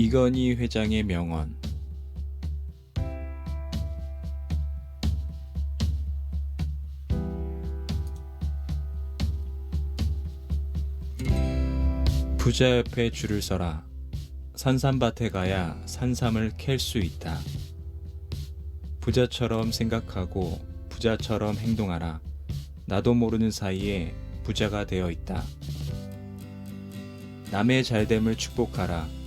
이건희 회장의 명언 부자 옆에 줄을 서라. 산삼밭에 가야 산삼을 캘 수 있다. 부자처럼 생각하고 부자처럼 행동하라. 나도 모르는 사이에 부자가 되어 있다. 남의 잘됨을 축복하라.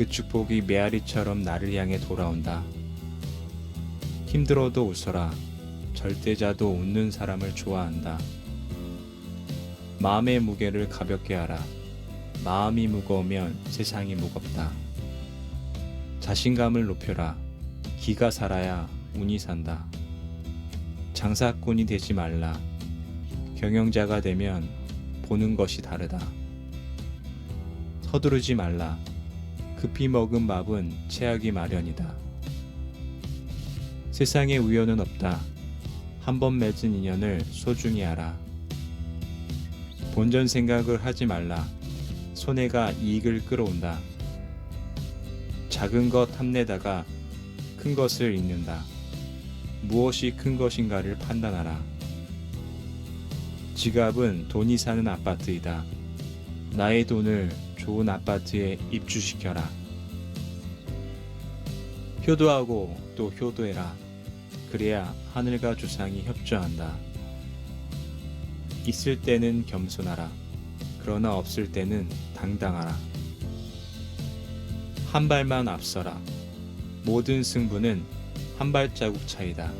그 축복이 메아리처럼 나를 향해 돌아온다. 힘들어도 웃어라. 절대자도 웃는 사람을 좋아한다. 마음의 무게를 가볍게 하라. 마음이 무거우면 세상이 무겁다. 자신감을 높여라. 기가 살아야 운이 산다. 장사꾼이 되지 말라. 경영자가 되면 보는 것이 다르다. 서두르지 말라. 급히 먹은 밥은 체하기 마련이다. 세상에 우연은 없다. 한 번 맺은 인연을 소중히 하라. 본전 생각을 하지 말라. 손해가 이익을 끌어온다. 작은 것 탐내다가 큰 것을 잃는다. 무엇이 큰 것인가를 판단하라. 지갑은 돈이 사는 아파트이다. 나의 돈을 좋은 아파트에 입주시켜라. 효도하고 또 효도해라. 그래야 하늘과 주상이 협조한다. 있을 때는 겸손하라. 그러나 없을 때는 당당하라. 한 발만 앞서라. 모든 승부는 한 발자국 차이다.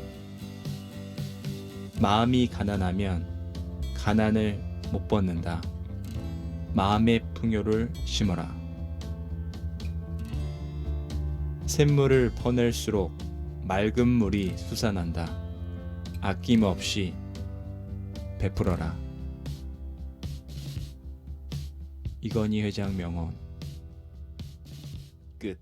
마음이 가난하면 가난을 못 벗는다. 마음의 풍요를 심어라. 샘물을 퍼낼수록 맑은 물이 솟아난다. 아낌없이 베풀어라. 이건희 회장 명언 끝